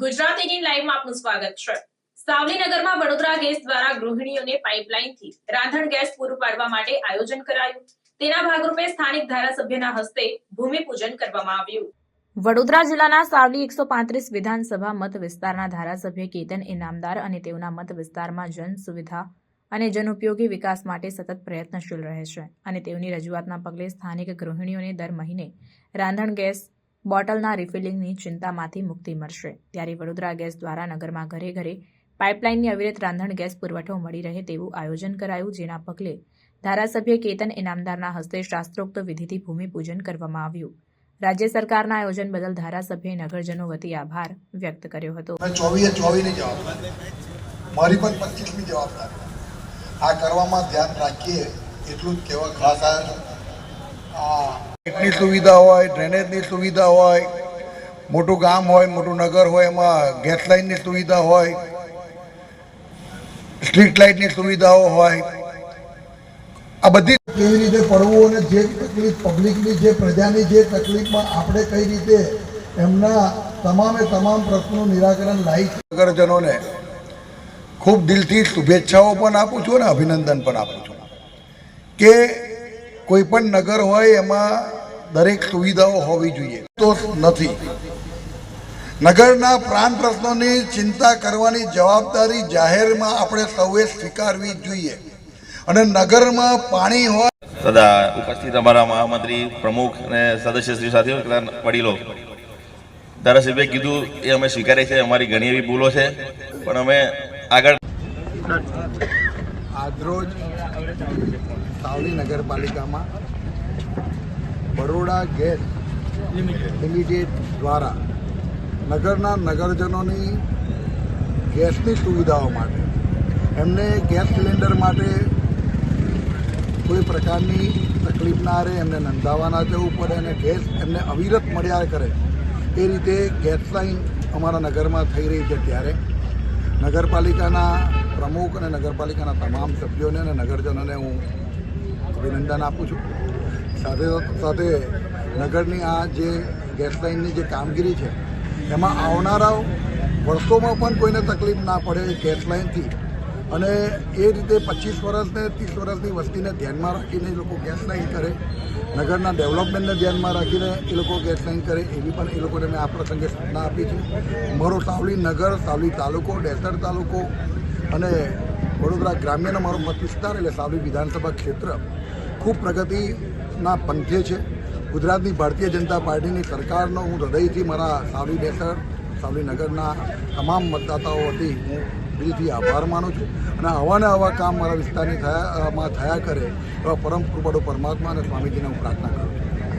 ગુજરાત લાઈવમાં આપનું સ્વાગત છે. સાવલીનગરમાં વડોદરા ગેસ દ્વારા ગૃહિણીઓને પાઇપલાઇનથી રાંધણ ગેસ પૂરું પાડવા માટે આયોજન કરાયું. તેના ભાગરૂપે સ્થાનિક ધારાસભ્યના હસ્તે ભૂમિપૂજન કરવામાં આવ્યું. વડોદરા જિલ્લાના સાવલી એકસો પાંત્રીસ વિધાનસભા મત વિસ્તારના ધારાસભ્ય કેતન ઇનામદાર અને તેઓના મત વિસ્તારમાં જન સુવિધા અને જનઉપયોગી વિકાસ માટે સતત પ્રયત્નશીલ રહે છે અને તેઓની રજૂઆતના પગલે સ્થાનિક ગૃહિણીઓને દર મહિને રાંધણ ગેસ બોટલના રિફિલિંગની ચિંતામાંથી મુક્તિ મળશે. ત્યારે વડોદરા ગેસ દ્વારા નગરમાં ઘરે ઘરે પાઇપલાઇનની અવિરત રાંધણ ગેસ પુરવઠો મળી રહે તેવું આયોજન કરાયું, જેના પગલે ધારાસભ્ય કેતન ઇનામદારના હસ્તે શાસ્ત્રોક્ત વિધિથી ભૂમિપૂજન કરવામાં આવ્યું. રાજ્ય સરકારના આયોજન બદલ ધારાસભ્યએ નગરજનો વતી આભાર વ્યક્ત કર્યો હતો. મારી પણ પચીસમી જવાબદારી. આ કરવામાં ધ્યાન રાખીએ એટલું જ કહેવા ખાસ આવ્યો છું આ લાઇટની સુવિધા હોય ડ્રેનેજની સુવિધા હોય મોટું ગામ હોય મોટું નગર હોય એમાં ગેસ લાઇનની સુવિધા હોય સ્ટ્રીટ લાઇટની સુવિધાઓ હોય. આ બધી કેવી રીતે પડવું અને જે તકલીફ પબ્લિકની જે પ્રજાની જે તકલીફમાં આપણે કઈ રીતે એમના તમામે તમામ પ્રશ્નોનું નિરાકરણ લાવી નગરજનોને ખૂબ દિલથી શુભેચ્છાઓ પણ આપું છું અને અભિનંદન પણ આપું છું કે કોઈ પણ નગર હોય એમાં દરેક સુવિધાઓ હોવી જોઈએ. તો નથી. નગરના પ્રાણ પ્રશ્નોની ચિંતા કરવાની જવાબદારી જાહેરમાં આપણે સૌએ સ્વીકારવી જોઈએ. અને નગરમાં પાણી હોય સદા ઉપસ્થિત અમારા મહામંત્રી પ્રમુખ અને સદસ્યશ્રી સાથે કેટલા વડીલો. ધારાસભ્ય કીધું એ અમે સ્વીકારીએ છીએ અમારી ઘણી એવી ભૂલો છે પણ અમે આગળ આજરોજ સાવલી નગરપાલિકામાં બરોડા ગેસ લિમિટેડ દ્વારા નગરના નગરજનોની ગેસની સુવિધાઓ માટે એમને ગેસ સિલિન્ડર માટે કોઈ પ્રકારની તકલીફ ના રહે એમને નંદાવાના જવું પડે અને ગેસ એમને અવિરત મળ્યા કરે એ રીતે ગેસ લાઇન અમારા નગરમાં થઈ રહી છે ત્યારે. નગરપાલિકાના પ્રમુખ અને નગરપાલિકાના તમામ સભ્યોને અને નગરજનોને હું અભિનંદન આપું છું. સાથે સાથે નગરની આ જે ગેસ લાઇનની જે કામગીરી છે, એમાં આવનારા વર્ષોમાં પણ કોઈને તકલીફ ના પડે ગેસ લાઇનથી. અને એ રીતે પચીસ વર્ષને ત્રીસ વર્ષની વસ્તીને ધ્યાનમાં રાખીને એ લોકો ગેસ લાઇન કરે, નગરના ડેવલપમેન્ટને ધ્યાનમાં રાખીને એ લોકો ગેસ લાઇન કરે, એવી પણ એ લોકોને મેં આ પ્રસંગે સૂચના આપી છે. મારો સાવલી નગર, સાવલી તાલુકો, ડેસર તાલુકો અને વડોદરા ગ્રામ્યનો મારો મત વિસ્તાર એટલે સાવલી વિધાનસભા ક્ષેત્ર. ખૂબ પ્રગતિના પંથે છે. ગુજરાતની ભારતીય જનતા પાર્ટીની સરકારનો હું હૃદયથી મારા સાવલી બેસર સાવલી નગરના તમામ મતદાતાઓ વતી હું દિલથી આભાર માનું છું અને આવા ને આવા કામ મારા વિસ્તારની થયા, માં થયા કરે એવા પરમ કૃપાળુ પરમાત્મા અને સ્વામીજીને હું પ્રાર્થના કરું છું.